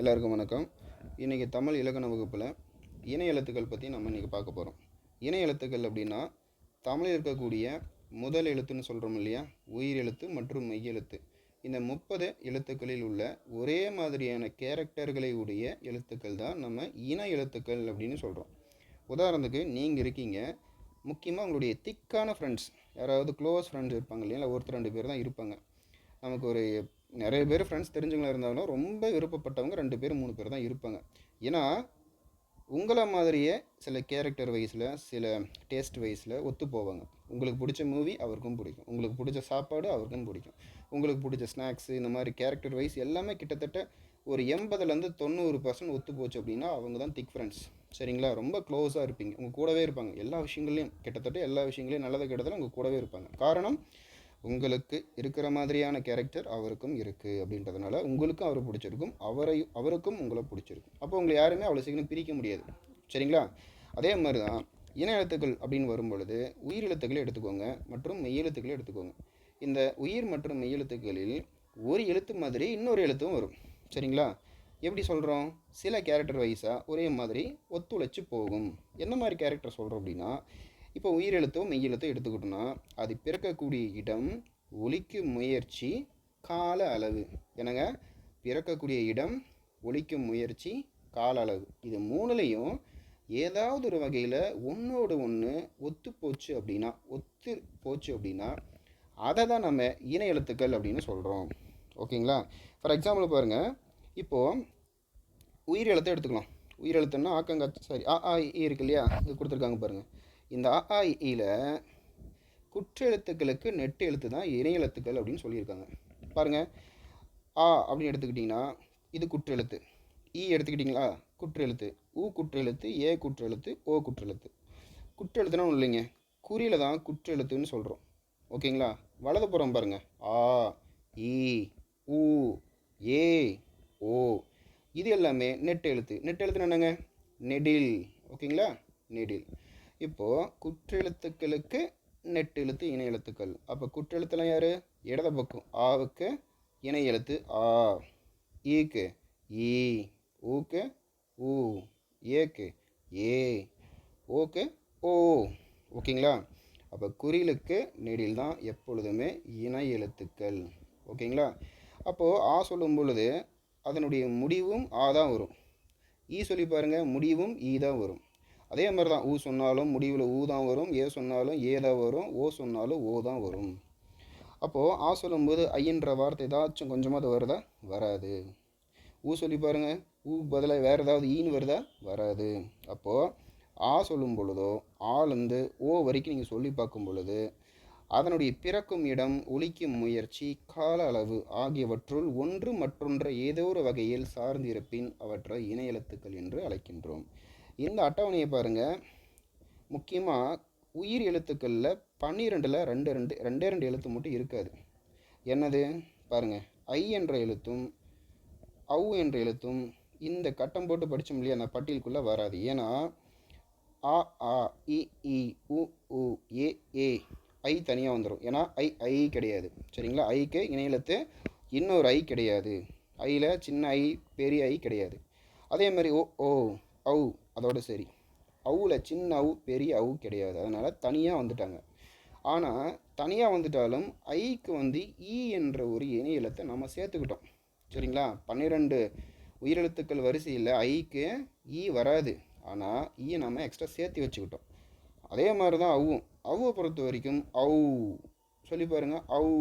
எல்லாருக்கும் வணக்கம். இன்றைக்கி தமிழ் இலக்கண வகுப்பில் இணை எழுத்துக்கள் பற்றி நம்ம இன்றைக்கி பார்க்க போகிறோம் இணை எழுத்துக்கள் அப்படின்னா தமிழில் இருக்கக்கூடிய முதல் எழுத்துன்னு சொல்கிறோம் இல்லையா? உயிர் எழுத்து மற்றும் மெய் எழுத்து. இந்த முப்பது எழுத்துக்களில் உள்ள ஒரே மாதிரியான கேரக்டர்களை உடைய எழுத்துக்கள் தான் நம்ம இன எழுத்துக்கள் அப்படின்னு சொல்கிறோம் உதாரணத்துக்கு நீங்கள் இருக்கீங்க. முக்கியமாக உங்களுடைய திக்கான ஃப்ரெண்ட்ஸ் யாராவது க்ளோஸ் ஃப்ரெண்ட்ஸ் இருப்பாங்க இல்லையா? இல்லை ஒருத்தர் ரெண்டு பேர் தான் இருப்பாங்க. நமக்கு ஒரு நிறைய பேர் ஃப்ரெண்ட்ஸ் தெரிஞ்சவங்களாக இருந்தாலும் ரொம்ப விருப்பப்பட்டவங்க ரெண்டு பேர் மூணு பேர் தான் இருப்பாங்க. ஏன்னா உங்களை மாதிரியே சில கேரக்டர் வைஸில் சில டேஸ்ட் வைஸில் ஒத்து போவாங்க. உங்களுக்கு பிடிச்ச மூவி அவருக்கும் பிடிக்கும். உங்களுக்கு பிடிச்ச சாப்பாடு அவருக்கும் பிடிக்கும். உங்களுக்கு பிடிச்ச ஸ்நாக்ஸு இந்த மாதிரி கேரக்டர் வைஸ் எல்லாமே கிட்டத்தட்ட ஒரு எண்பதுலேருந்து தொண்ணூறு பர்சன்ட் ஒத்து போச்சு அப்படின்னா அவங்க தான் திக் ஃப்ரெண்ட்ஸ் சரிங்களா? ரொம்ப க்ளோஸாக இருப்பீங்க. உங்கள் கூடவே இருப்பாங்க. எல்லா விஷயங்களையும் கிட்டத்தட்ட எல்லா விஷயங்களையும் நல்லது கெட்டதில் உங்கள் கூடவே இருப்பாங்க. காரணம் உங்களுக்கு இருக்கிற மாதிரியான கேரக்டர் அவருக்கும் இருக்குது அப்படின்றதுனால உங்களுக்கும் அவரை பிடிச்சிருக்கும். அவரை அவருக்கும் உங்களை பிடிச்சிருக்கும். அப்போ உங்களை யாருமே அவ்வளோ சீக்கிரம் பிரிக்க முடியாது. சரிங்களா? அதே மாதிரி தான் இன எழுத்துக்கள் அப்படின்னு வரும்பொழுது உயிர் எழுத்துக்களை எடுத்துக்கோங்க மற்றும் மெய் எழுத்துக்களை எடுத்துக்கோங்க. இந்த உயிர் மற்றும் மெய் எழுத்துக்களில் ஒரு எழுத்து மாதிரி இன்னொரு எழுத்தும் வரும். சரிங்களா? எப்படி சொல்கிறோம் சில கேரக்டர் வைஸாக ஒரே மாதிரி ஒத்துழைச்சி போகும். என்ன மாதிரி கேரக்டர் சொல்கிறோம் அப்படின்னா இப்போ உயிரெழுத்தோ மெய்யெழுத்தோ எடுத்துக்கிட்டோம்னா அது பிறக்கக்கூடிய இடம் ஒலிக்கும் முயற்சி கால அளவு. என்னங்க? பிறக்கக்கூடிய இடம் ஒலிக்கும் முயற்சி கால அளவு. இது மூணுலேயும் ஏதாவது ஒரு வகையில் ஒன்றோடு ஒன்று ஒத்து போச்சு அப்படின்னா ஒத்து போச்சு அப்படின்னா அதை தான் நம்ம இன எழுத்துக்கள் அப்படின்னு சொல்கிறோம் ஓகேங்களா? ஃபார் எக்ஸாம்பிள் பாருங்கள் இப்போது உயிர் எழுத்தை எடுத்துக்கலாம். உயிர் எழுத்துன்னா ஆக்கங்காச்சு சாரி ஆ ஆ இருக்கு இல்லையா? இது கொடுத்துருக்காங்க பாருங்கள் இந்த அ ஆ குற்றெழுத்துக்களுக்கு நெட்டு எழுத்து தான் இணையெழுத்துக்கள் அப்படின்னு சொல்லியிருக்காங்க. பாருங்கள் ஆ அப்படின்னு எடுத்துக்கிட்டிங்கன்னா இது குற்றெழுத்து இ எடுத்துக்கிட்டிங்களா? குற்றெழுத்து ஊ குற்றெழுத்து ஏ குற்றெழுத்து ஓ குற்றெழுத்து குற்றெழுத்துனா ஒன்றும் இல்லைங்க. குறியில் தான் குற்றெழுத்துன்னு சொல்கிறோம் ஓகேங்களா? வலது புறம் பாருங்கள் ஆ இ ஊ ஏ ஓ. இது எல்லாமே நெட் எழுத்து. நெட் எழுத்துன்னு என்னங்க? நெடில். ஓகேங்களா? நெடில். இப்போது குற்றெழுத்துக்களுக்கு நெட்டு எழுத்து இணை எழுத்துக்கள் அப்போ குற்றெழுத்துலாம் யார்? இடது பக்கம். ஆவுக்கு இணை எழுத்து ஆ. ஈக்கு ஈ. ஊக்கு ஊ. ஏக்கு ஏ. ஓக்கு ஓ. ஓகேங்களா? அப்போ குறிலுக்கு நெடில் தான் எப்பொழுதுமே இணை எழுத்துக்கள் ஓகேங்களா? அப்போது ஆ சொல்லும் பொழுது அதனுடைய முடிவும் ஆ தான் வரும். ஈ சொல்லி பாருங்கள் முடிவும் ஈ தான் வரும். அதே மாதிரி தான் ஊ சொன்னாலும் முடிவில் ஊ தான் வரும் ஏ சொன்னாலும் ஏ தான் வரும் ஓ சொன்னாலும் ஓ தான் வரும். அப்போது ஆ சொல்லும்போது ஐயன்ற வார்த்தை ஏதாச்சும் கொஞ்சமாக வருதா? வராது. ஊ சொல்லி பாருங்கள் ஊ பதிலாக வேறு ஏதாவது ஈன்னு வருதா? வராது. அப்போது ஆ சொல்லும் பொழுதோ ஆலேருந்து ஓ வரைக்கும் நீங்கள் சொல்லி பார்க்கும் பொழுது அதனுடைய பிறக்கும் இடம் ஒலிக்கும் முயற்சி கால அளவு ஆகியவற்றுள் ஒன்று மற்றொன்றை ஏதோ ஒரு வகையில் சார்ந்திருப்பின் அவற்றை இணையெழுத்துக்கள் என்று அழைக்கின்றோம். இந்த அட்டவணையை பாருங்கள் முக்கியமாக உயிர் எழுத்துக்களில் பன்னிரெண்டில் ரெண்டு ரெண்டு ரெண்டே ரெண்டு எழுத்து மட்டும் இருக்காது. என்னது? பாருங்கள் ஐ என்ற எழுத்தும் அவு என்ற எழுத்தும் இந்த கட்டம் போட்டு படித்தோம் இல்லையா? அந்த பட்டியலுக்குள்ளே வராது. ஏன்னா ஆ ஆ இ இ உ உ ஏ ஏ ஐ தனியாக வந்துடும் ஏன்னா ஐ ஐ கிடையாது. சரிங்களா? ஐக்கு இணையெழுத்து இன்னொரு ஐ கிடையாது. ஐயில் சின்ன ஐ பெரிய ஐ கிடையாது. அதே மாதிரி ஓ ஓ ஔ அதோட சரி. அவுவில் சின்ன அவு பெரிய அவு கிடையாது. அதனால் தனியாக வந்துட்டாங்க. ஆனால் தனியாக வந்துட்டாலும் ஐக்கு வந்து ஈ என்ற ஒரு இணையெழுத்தை நம்ம சேர்த்துக்கிட்டோம். சரிங்களா? பன்னிரெண்டு உயிரெழுத்துக்கள் வரிசையில் ஐக்கு ஈ e வராது. ஆனால் ஈயை e நம்ம எக்ஸ்ட்ரா சேர்த்து வச்சுக்கிட்டோம். அதே மாதிரி தான் அவ்வும் அவ்வை பொறுத்த வரைக்கும் அவு. சொல்லி பாருங்கள் அவு.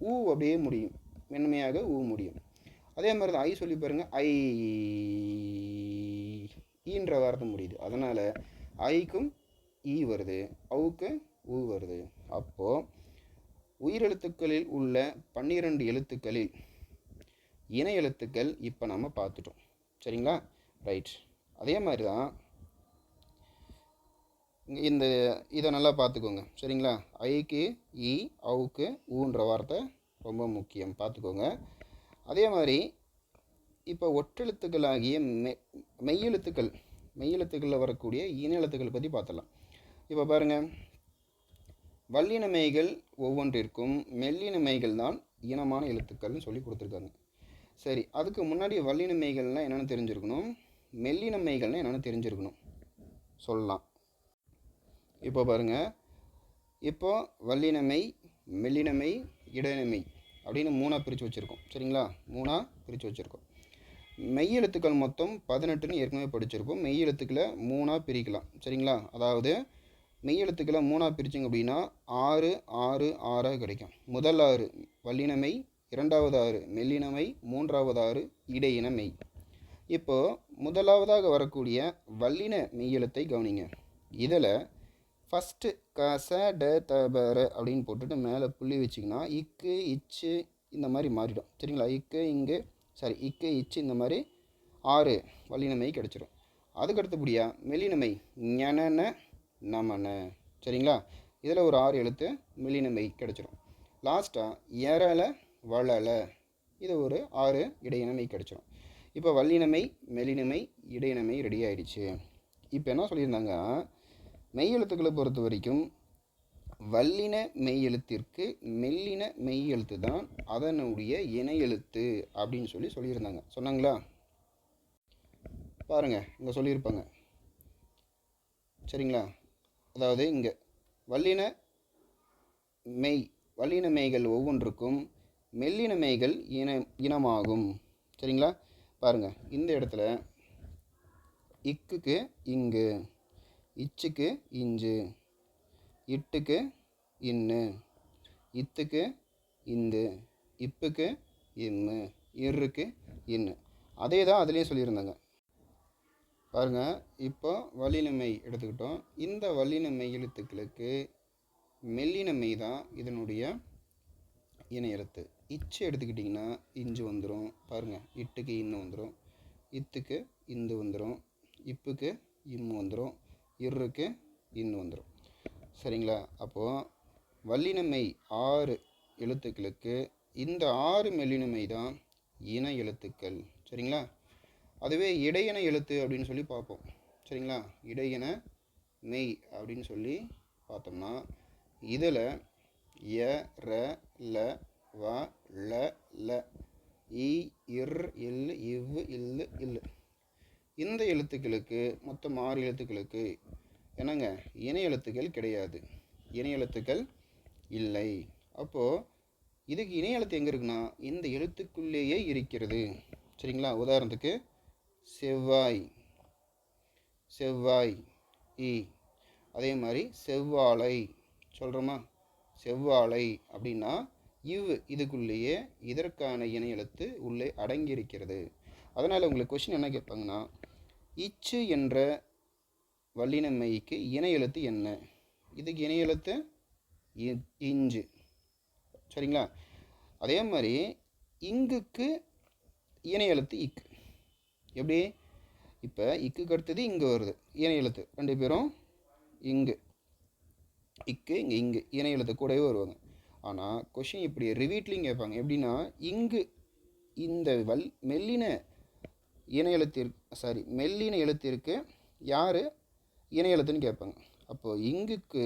ஊ அப்படியே முடியும். மென்மையாக ஊ முடியும். அதே மாதிரி தான் ஐ சொல்லி பாருங்கள் ஐ. ஈன்ற வார்த்தை முடியுது அதனால் ஐக்கும் ஈ வருது அவுக்கு ஊ வருது. அப்போது உயிரெழுத்துக்களில் உள்ள பன்னிரண்டு எழுத்துக்களில் இணை எழுத்துக்கள் இப்போ நம்ம பார்த்துட்டோம். சரிங்களா? ரைட். அதே மாதிரி தான் இந்த இதை நல்லா பார்த்துக்கோங்க. சரிங்களா? ஐக்கு இ அவுக்கு ஊன்ற வார்த்தை ரொம்ப முக்கியம். பார்த்துக்கோங்க. அதே மாதிரி இப்போ ஒற்றெழுத்துக்களாகிய மெ மெய்யெழுத்துக்கள் மெய்யெழுத்துக்களில் வரக்கூடிய இன எழுத்துக்கள் பற்றி பார்த்தலாம் இப்போ பாருங்கள் வல்லினமைகள் ஒவ்வொன்றிற்கும் மெல்லினமைகள் தான் இனமான எழுத்துக்கள்னு சொல்லி கொடுத்துருக்காங்க. சரி அதுக்கு முன்னாடி வல்லினமைகள்னால் என்னென்னு தெரிஞ்சிருக்கணும்? மெல்லினமைகள்னால் என்னென்னு தெரிஞ்சிருக்கணும். சொல்லலாம். இப்போ பாருங்கள் இப்போ வல்லினமை மெல்லினமை இடையினமை அப்படின்னு மூணாக பிரித்து வச்சுருக்கோம். சரிங்களா? மூணாக பிரித்து வச்சுருக்கோம். மெய் எழுத்துக்கள் மொத்தம் பதினெட்டுன்னு ஏற்கனவே படிச்சிருப்போம் மெய் எழுத்துக்களை மூணாக பிரிக்கலாம். சரிங்களா? அதாவது மெய் எழுத்துக்களை மூணாக பிரிச்சிங்க அப்படின்னா ஆறு ஆறு ஆறாக கிடைக்கும். முதல் ஆறு வல்லினமை இரண்டாவது ஆறு மெல்லினமை மூன்றாவது ஆறு இடையினமை இப்போது முதலாவதாக வரக்கூடிய வல்லின மெய் எழுத்தை கவனிங்க. இதில் ஃபஸ்ட்டு கச ட த அப்படின்னு போட்டுட்டு மேலே புள்ளி வச்சிங்கன்னா இக்கு இச்சு இந்த மாதிரி மாறிடும். சரிங்களா? இக்கு இங்கே சாரி இக்கு இச்சு இந்த மாதிரி ஆறு வல்லினமை கிடச்சிரும். அதுக்கு அடுத்தபடியாக மெல்லினமை ஞனன நமன. சரிங்களா? இதில் ஒரு ஆறு எழுத்து மெல்லினமை கிடச்சிரும். லாஸ்ட்டாக எரல வளல இது ஒரு ஆறு இடையினமை கிடச்சிரும். இப்போ வல்லினமை மெலினமை இடையினமை ரெடி ஆயிடுச்சு. இப்போ என்ன சொல்லியிருந்தாங்க? மெய் எழுத்துக்களை பொறுத்த வரைக்கும் வல்லின மெய் எழுத்திற்கு மெல்லின மெய் எழுத்து தான் அதனுடைய இணையெழுத்து அப்படின்னு சொல்லி சொல்லியிருந்தாங்க. சொன்னாங்களா? பாருங்க இங்கே சொல்லியிருப்பாங்க. சரிங்களா? அதாவது இங்கே வல்லின மெய் வல்லின மெய்கள் ஒவ்வொன்றுக்கும் மெல்லின மெய்கள் இன இனமாகும். சரிங்களா? பாருங்க இந்த இடத்துல இக்குக்கு இங்கு இச்சுக்கு இஞ்சு. இட்டுக்கு இன்னு இத்துக்கு இந்து இப்புக்கு இம்மு இருக்கு இன்னு. அதே தான் அதுலேயும் சொல்லியிருந்தாங்க. பாருங்க இப்போ வல்லினமை எடுத்துக்கிட்டோம். இந்த வல்லினமை எழுத்துக்களுக்கு மெல்லினமை தான் இதனுடைய இணை எழுத்து. இச்சு எடுத்துக்கிட்டிங்கன்னா இஞ்சு வந்துடும் பாருங்கள் இட்டுக்கு இன்னு வந்துடும் இத்துக்கு இந்து வந்துடும் இப்புக்கு இம்மு வந்துடும் இருக்கு இன்னு வந்துடும் சரிங்களா? அப்போது வல்லினமை ஆறு எழுத்துக்களுக்கு இந்த ஆறு மெல்லினமை தான் இன எழுத்துக்கள். சரிங்களா? அதுவே இடையின எழுத்து அப்படின்னு சொல்லி பார்ப்போம். சரிங்களா? இடையின மெய் அப்படின்னு சொல்லி பார்த்தோம்னா இதில் ய ர ல வ ல ல இ இர் இல் இவ் இல் இல் இந்த எழுத்துக்களுக்கு மொத்தம் ஆறு எழுத்துக்களுக்கு என்னங்க? இணை எழுத்துக்கள் கிடையாது. இணை எழுத்துக்கள் இல்லை. அப்போது இதுக்கு இணை எழுத்து எங்கே இருக்குன்னா இந்த எழுத்துக்குள்ளேயே இருக்கிறது. சரிங்களா? உதாரணத்துக்கு செவ்வாய். செவ்வாய் இ. அதே மாதிரி செவ்வாழை. சொல்கிறோமா செவ்வாழை அப்படின்னா இவ் இதுக்குள்ளேயே இதற்கான இணை எழுத்து உள்ளே அடங்கியிருக்கிறது. அதனால் உங்களுக்கு கொஷின் என்ன கேட்பாங்கன்னா இச்சு என்ற வல்லினமைக்கு இணை எழுத்து என்ன? இதுக்கு இணை எழுத்து இ- இஞ்சு. சரிங்களா? அதே மாதிரி இங்குக்கு இணை எழுத்து இக்கு எப்படி? இப்போ இக்குக்கு அடுத்தது இங்கே வருது. இணை எழுத்து ரெண்டு பேரும் இங்கு. இக்கு இங்கே இங்கு. இணை எழுத்து கூடவே வருவாங்க. ஆனால் கொஷின் இப்படி ரிவீட்லையும் கேட்பாங்க. எப்படின்னா இங்கு இந்த வல் மெல்லின இணை எழுத்திற்கு சாரி மெல்லின எழுத்திற்கு யார்? இணை எழுத்துன்னு கேட்பாங்க. அப்போது இங்குக்கு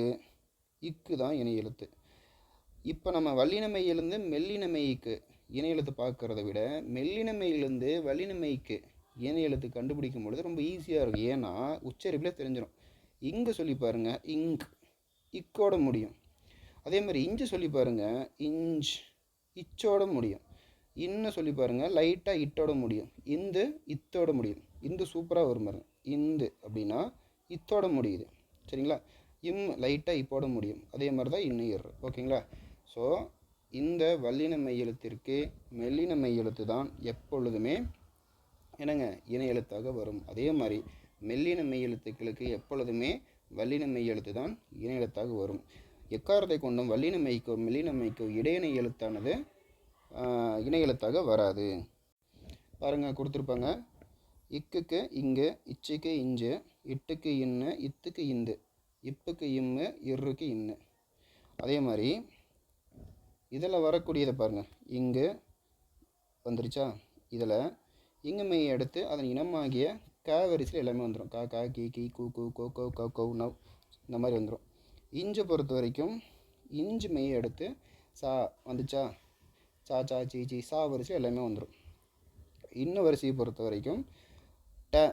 இக்கு தான் இணை எழுத்து இப்போ நம்ம வல்லினமையிலேருந்து மெல்லினமைக்கு இணை எழுத்து பார்க்குறத விட மெல்லினமையிலேருந்து வல்லினமைக்கு இணை எழுத்து கண்டுபிடிக்கும் பொழுது ரொம்ப ஈஸியாக இருக்கும். ஏன்னா உச்சரிப்பிலே தெரிஞ்சிடும் இங்கு சொல்லி பாருங்க இங்க். இக்கோட முடியும். அதே மாதிரி இஞ்சு சொல்லி பாருங்க இஞ்ச். இச்சோட முடியும். இன்னும் சொல்லி பாருங்கள் லைட்டாக இட்டோட முடியும். இந்து இத்தோட முடியும். இந்து சூப்பராக வரும் பாருங்க. இந்து அப்படின்னா இத்தோட முடியுது. சரிங்களா? இம் லைட்டாக இப்போட முடியும். அதே மாதிரி தான் இன்னும் இர் ஓகேங்களா? ஸோ இந்த வல்லின மெய் எழுத்திற்கு மெல்லின மெய் எழுத்து தான் எப்பொழுதுமே என்னங்க? இணை எழுத்தாக வரும். அதே மாதிரி மெல்லின மெய் எழுத்துக்களுக்கு எப்பொழுதுமே வல்லின மெய் எழுத்து தான் இணை எழுத்தாக வரும். எக்காரத்தை கொண்டும் வல்லின மெய்க்கோ மெல்லின மெய்க்கோ இடையினை எழுத்தானது இணை எழுத்தாக வராது. பாருங்கள் கொடுத்துருப்பாங்க. இக்குக்கு இங்கு இச்சுக்கு இஞ்சு இட்டுக்கு இன்னு இத்துக்கு இந்து. இப்புக்கு இம்மு இருக்கு இன்னு. அதே மாதிரி இதில் வரக்கூடியதை பாருங்கள் இங்கு வந்துருச்சா? இதில் இங்கு மெய் எடுத்து அதன் இனமாகிய க வரிசையில் எல்லாமே வந்துடும் கா கா கி கி கு கு கோ கோ கோ கோ நவ் இந்த மாதிரி வந்துடும் இஞ்சை பொறுத்த வரைக்கும் இஞ்சு மெய் எடுத்து சா வந்துச்சா? சா சா சி சி சா வரிசையில் எல்லாமே வந்துடும் இன்னும் வரிசையை பொறுத்த வரைக்கும் ட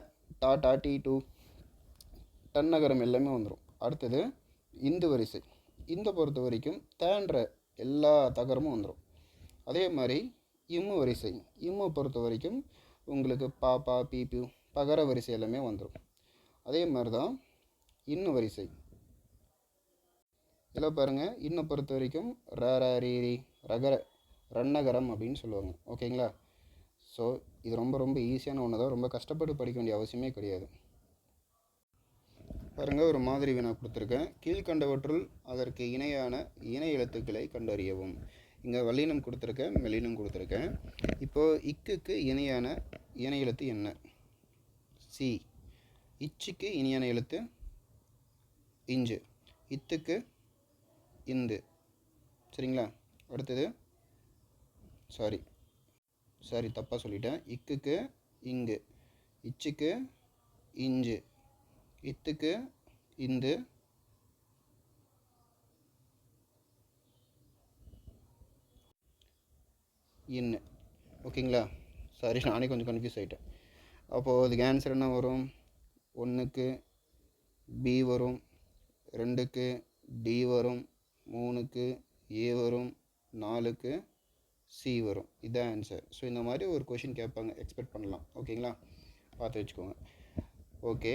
டா டா டி டூ. தன்னகரம் எல்லாமே வந்துடும் அடுத்தது இந்து வரிசை. இந்த பொறுத்த வரைக்கும் தேன்ற எல்லா தகரமும் வந்துடும் அதே மாதிரி இம்மு வரிசை. இம்மு பொறுத்த வரைக்கும் உங்களுக்கு பா பா பகர வரிசை எல்லாமே வந்துடும் அதே மாதிரி தான் இன்னு வரிசை. இதில் பாருங்கள் இன்னும் பொறுத்த வரைக்கும் ர ர ரகர ரன்னகரம் அப்படின்னு சொல்லுவாங்க. ஓகேங்களா? ஸோ இது ரொம்ப ரொம்ப ஈஸியான ஒன்று தான் ரொம்ப கஷ்டப்பட்டு படிக்க வேண்டிய அவசியமே கிடையாது. பாருங்கள் ஒரு மாதிரி வினா கொடுத்துருக்கேன். கீழ்கண்டவற்றுள் அதற்கு இணையான இணை எழுத்துக்களை கண்டறியவும். இங்கே வல்லினம் கொடுத்துருக்கேன் மெல்லினம் கொடுத்துருக்கேன். இப்போது இக்குக்கு இணையான இணை எழுத்து என்ன? சி. இச்சுக்கு இணையான எழுத்து இஞ்சு. இத்துக்கு இந்து. சரிங்களா? அடுத்தது சாரி சாரி தப்பாக சொல்லிட்டேன். இக்குக்கு இங்கு. இச்சுக்கு இஞ்சு. இத்துக்கு இந்து இன்னு ஓகேங்களா? சாரி நானே கொஞ்சம் கன்ஃபியூஸ் ஆகிட்டேன் அப்போது அதுக்கு ஆன்சர் என்ன வரும்? ஒன்றுக்கு பி வரும் ரெண்டுக்கு டி வரும் மூணுக்கு ஏ வரும் நாலுக்கு சி வரும். இதுதான் ஆன்சர் ஸோ இந்த மாதிரி ஒரு கொஷின் கேட்பாங்க. எக்ஸ்பெக்ட் பண்ணலாம். ஓகேங்களா? பார்த்து வச்சுக்கோங்க. ஓகே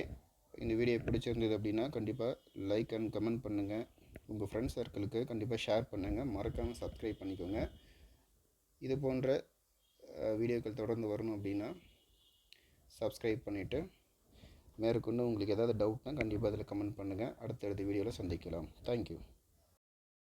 இந்த வீடியோ பிடிச்சிருந்தது அப்படின்னா கண்டிப்பாக லைக் அண்ட் கமெண்ட் பண்ணுங்கள் உங்கள் ஃப்ரெண்ட்ஸ் சர்க்கிளுக்கு கண்டிப்பாக ஷேர் பண்ணுங்கள் மறக்காமல் சப்ஸ்கிரைப் பண்ணிக்கோங்க. இது போன்ற வீடியோக்கள் தொடர்ந்து வரணும் அப்படின்னா சப்ஸ்கிரைப் பண்ணிவிட்டு மேற்கொண்டு உங்களுக்கு ஏதாவது டவுட்னா கண்டிப்பாக அதில் கமெண்ட் பண்ணுங்கள் அடுத்தடுத்த வீடியோவில் சந்திக்கலாம். தேங்க்யூ